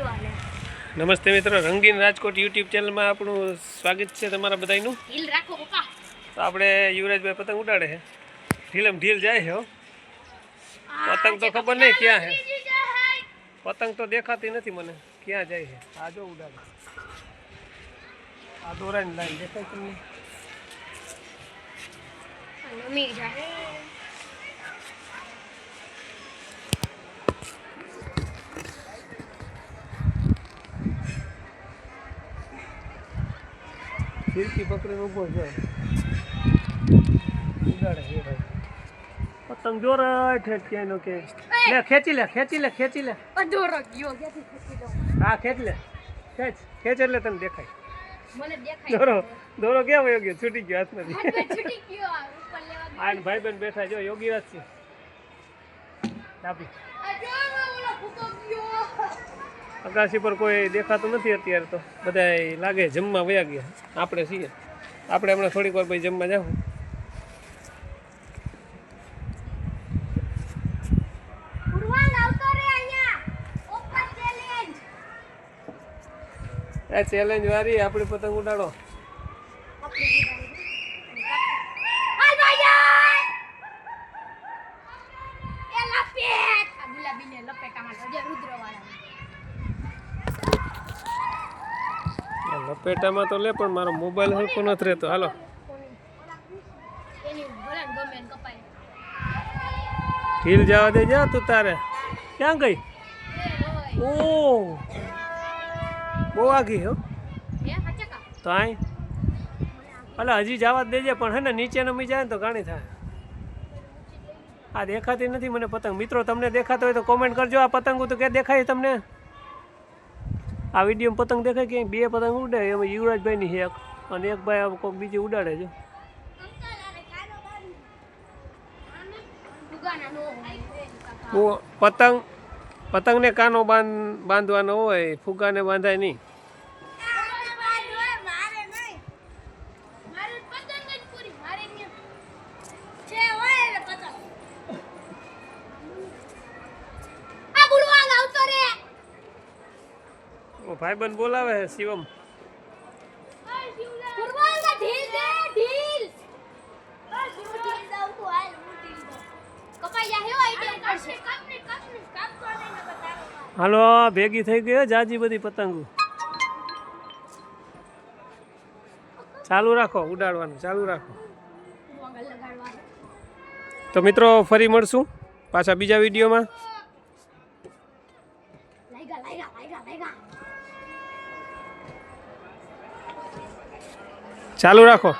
નમસ્તે મિત્રો રંગીન રાજકોટ યુટ્યુબ ચેનલમાં આપણું સ્વાગત છે તમારા બધાનું ઢીલ રાખો પપ્પા. તો આપણે યુવરાજભાઈ પતંગ ઉડાડે છે. ઢીલમ ઢીલ જાય છે હો. પતંગ તો ખબર નહીં ક્યાં છે. પતંગ તો દેખાતી નથી મને. ક્યાં જાય છે? આ જો ઉડાડે. આ દોરાની લાઈન દેખાય તમને નમી જાય ફિરકી પકડીને ઊભો છે. ઉડાડે છે ભાઈ. પતંગ જોર ઠેઠ ક્યાંય નો કે. લે ખેંચી લે ખેંચી લે ખેંચી લે. અધૂરો ગયો ક્યાંથી ખેંચી લઉં હા ખેંચ લે. ખેંચ ખેંચ એટલે તને દેખાય. મને દેખાય દોરો દોરો કેમ વયો ગયો છૂટી ગયો હાથમાંથી. હાથમાં છૂટી ગયો ઉપર લેવા આ ભાઈ બેન બેઠા જો વાત છે. ડાબી આ ઓલો ફૂકો ગયો. અગાસી પર કોઈ દેખાતું નથી અત્યારે તો. બધા લાગે જમવા વયા ગયા. આપણે છીએ. આપણે હમણાં થોડીક વાર પછી જમવા અહીંયા. ઓપન ચેલેન્જ વાળી આપણી પતંગ ઉડાડો હાલ ભાઈ એ લપેટ આ ગુલાબીને લપેટામાં તો જે લપેટામાં તો લે, પણ મારો મોબાઈલ હરખો નથી રહેતો. હાલો. ઢીલ જવા દે જા તું તારે. ક્યાં ગઈ? ઓ. બહુ આગી હો. તો આય. અલા હજી જવા દેજે, પણ હે ને, નીચે નમી જાય ને તો ઘણી થાય. આ દેખાતી નથી મને પતંગ. મિત્રો, તમને દેખાતો હોય તો કોમેન્ટ કરજો. આ પતંગ તો કે દેખાય તમને? આ વીડિયો પતંગ દેખાય કે બે પતંગ ઉડે એમાં યુવરાજભાઈની છે એક અને એક ભાઈ કોઈક બીજી ઉડાડે છે. પતંગ, પતંગને કાનો બાંધ, બાંધવાનો હોય ફુગાને બાંધાય નહીં. ઓ ભાઈબંધ બોલાવે છે શિવમ. હાલો ભેગી થઈ ગઈ જાજી બધી પતંગો. ચાલુ રાખો ઉડાડવાનું ચાલુ રાખો. તો મિત્રો ફરી મળશું પાછા બીજા વિડીયોમાં. ચાલુ રાખો.